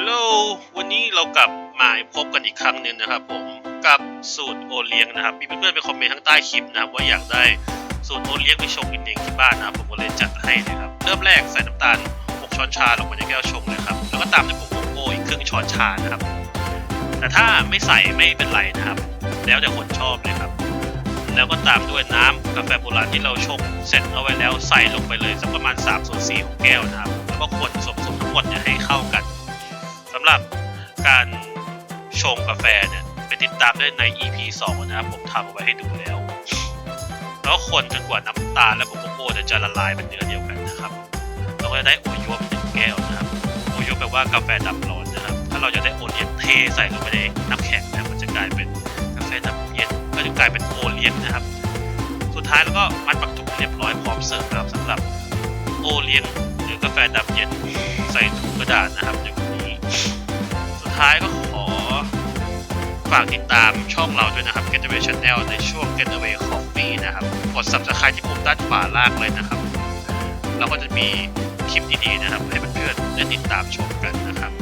ฮัลโหล วันนี้เรากลับมาพบกันอีกครั้งหนึ่งนะครับผมกับสูตรโอเลี้ยงนะครับ มีเพื่อนๆไปคอมเมนต์ข้างใต้คลิปนะครับว่าอยากได้สูตรโอเลี้ยงไปชงกินเองที่บ้านนะครับผมก็เลยจัดให้นะครับ เริ่มแรกใส่น้ำตาล 6 ช้อนชาลงไปในแก้วชงเลยครับ แล้วก็ตามด้วยผงโกโก้อีกครึ่งช้อนชานะครับ แต่ถ้าไม่ใส่ไม่เป็นไรนะครับ แล้วแต่คนชอบเลยครับ แล้วก็ตามด้วยน้ำกาแฟโบราณที่เราชงเสร็จเอาไว้แล้วใส่ลงไปเลยสักประมาณ3ส่วน4ของแก้วนะครับ แล้วก็คนส่วนผสมทั้งหมดเนี่ยให้เข้ากันำหรับการชงกาแฟเนี่ยไปติดตามได้ใน EP 2 นะครับ ผมทำเอาไว้ให้ดูแล้ว แล้วคนจนกว่าน้ำตาลและโกโก้จะละลายเป็นเนื้อเดียวกันนะครับเราก็จะได้โอโยะเป็นหนึ่งแก้วนะครับโอโยะแปลว่ากาแฟดับร้อนนะครับ ถ้าเราจะได้โอเลียงเทใส่ลงไปในน้ำแข็งนี่ยมันจะกลายเป็นกาแฟดับเย็นก็จะกลายเป็นโอเลียงนะครับ สุดท้ายแล้วก็มัดปักถุงเรียบร้อยพร้อมเสิร์ฟนะครับสำหรับโอเลียงหรือกาแฟดับเย็น ฝากติดตามช่องเราด้วยนะครับ Getaway Channel ในช่วง Getaway Coffee นะครับ กด subscribe ที่ปุ่มด้านขวาล่างเลยนะครับ เราก็จะมีคลิปดีๆนะครับ ให้เพื่อนๆได้ติดตามชมกันนะครับ